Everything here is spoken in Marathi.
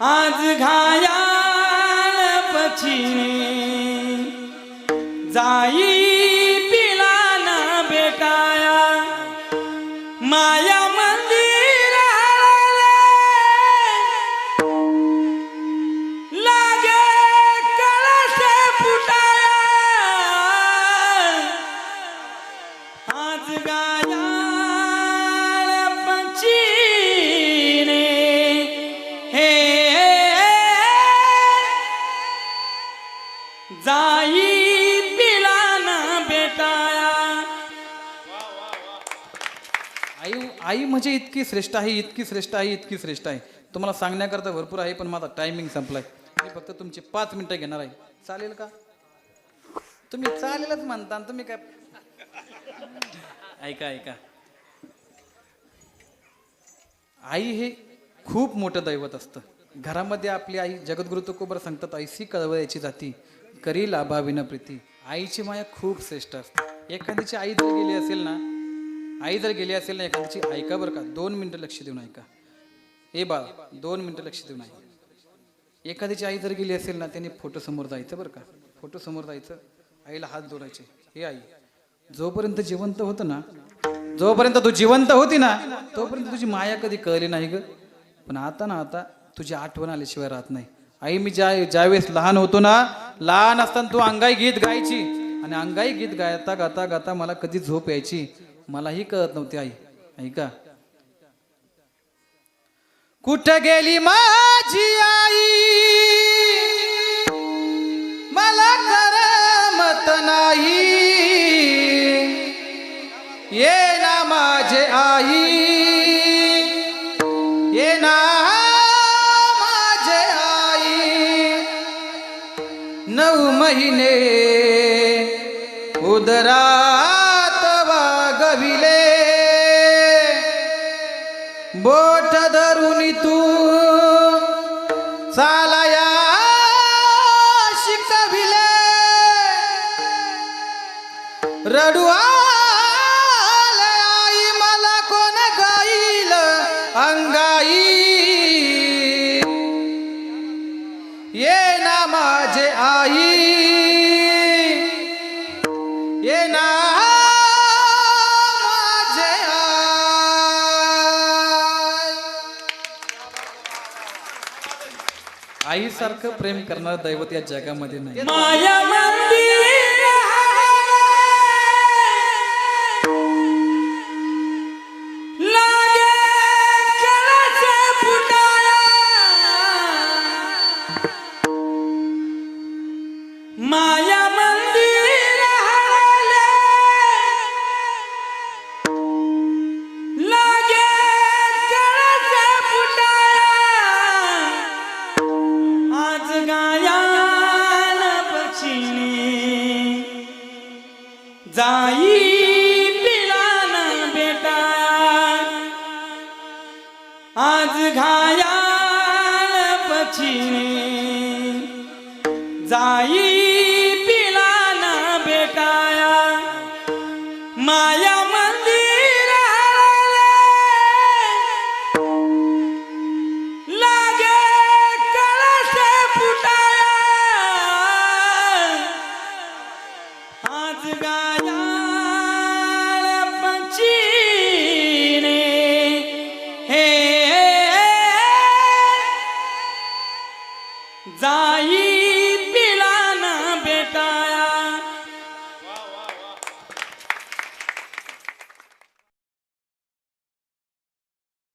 आज घायाल पछी जाई जाई पिलाना बेटाया. आई आई म्हणजे इतकी श्रेष्ठ आहे इतकी श्रेष्ठ आहे इतकी श्रेष्ठ आहे. तुम्हाला सांगण्याकरता भरपूर आहे पण माझा टायमिंग संपलाय. मी फक्त तुमची पाच मिनिटं घेणार आहे. चालेल का? तुम्ही चालेलच म्हणता तुम्ही काय? ऐका ऐका. आई हे खूप मोठं दैवत असतं. घरामध्ये आपली आई जगद्गुरु तुकोबर सांगतात ऐसी कळवळ्याची जाती. करी लाभाविन प्रीती. आईची माया खूप श्रेष्ठ असते. एखादीची आई जर गेली असेल ना आई जर गेली असेल ना एखाद्याची ऐका बरं का दोन मिनिटं लक्ष देऊन ऐका. ए बाळ दोन मिनिटं लक्ष देऊन ऐका. एखाद्याची आई जर गेली असेल ना त्याने फोटो समोर जायचं बरं का. फोटो समोर जायचं आईला हात जोडायचे. हे आई जोपर्यंत जिवंत होतं ना जोपर्यंत तू जिवंत होती ना तोपर्यंत तुझी माया कधी कळली नाही ग. पण आता ना आता तुझी आठवण आल्याशिवाय राहत नाही. आई मी ज्या ज्यावेळेस लहान होतो ना लहान असताना तू अंगाई गीत गायची. आणि अंगाई गीत गायता गाता गाता मला कधी झोप यायची? मलाही कळत नव्हती आई. ऐका. कुठं गेली माझी आई? मला करमत नाही. ये ना माझे आई. महिने उदरात वागविले. बोट धरून तू चालाया शिकविले. रडुआ ये ना माझे आई। ये ना माझे आई। आईसारखं प्रेम करणार दैवत या जगामध्ये नाही. माया जाई पिलान बेटा। आज घायाल पक्षिणी जाई पिलान बेटाया माया